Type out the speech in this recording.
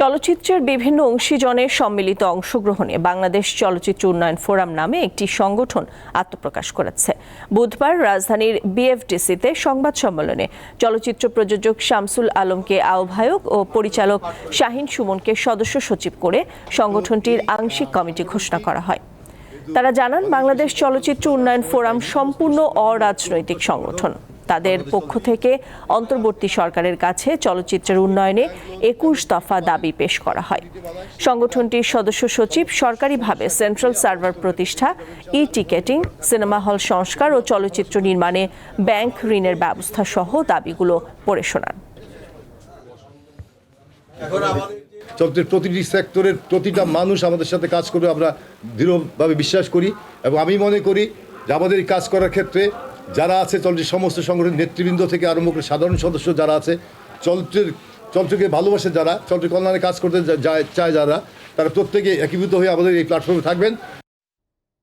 চলচ্চিত্রের বিভিন্ন অংশীজনের সম্মিলিত অংশগ্রহণে বাংলাদেশ চলচ্চিত্র উন্নয়ন ফোরাম নামে একটি সংগঠন আত্মপ্রকাশ করেছে। বুধবার রাজধানীর বিএফডিসিতে সংবাদ সম্মেলনে চলচ্চিত্র প্রযোজক শামসুল আলমকে আহ্বায়ক ও পরিচালক শাহিন সুমনকে সদস্য সচিব করে সংগঠনটির আংশিক কমিটি ঘোষণা করা হয়। তারা জানান, বাংলাদেশ চলচ্চিত্র উন্নয়ন ফোরাম সম্পূর্ণ অরাজনৈতিক সংগঠন। তাদের পক্ষ থেকে অন্তর্বর্তী সরকারের কাছে চলচ্চিত্রের উন্নয়নে একুশ দফা দাবি পেশ করা হয়। সংগঠনটির সদস্য সচিব সরকারিভাবে সেন্ট্রাল সার্ভার প্রতিষ্ঠা ই টিকেটিং সিনেমা হল সংস্কার ও চলচ্চিত্র নির্মাণে ব্যাংক ঋণের ব্যবস্থা সহ দাবিগুলো পড়ে শোনান। চলচ্চিত্রের প্রতিটি সেক্টরের প্রতিটা মানুষ আমাদের সাথে কাজ করবে, আমরা দৃঢ়ভাবে বিশ্বাস করি এবং আমি মনে করি যে আমাদের কাজ করার ক্ষেত্রে যারা আছে চলচ্চিত্র সমস্ত সংগঠনের নেতৃবৃন্দ থেকে আরম্ভ করে সাধারণ সদস্য যারা আছে, চলচ্চিত্রের চলচ্চিত্রকে ভালোবাসে যারা, চলচ্চিত্র কল্যাণে কাজ করতে চায় যারা, তারা প্রত্যেকে একীভূত হয়ে আমাদের এই প্ল্যাটফর্মে থাকবেন।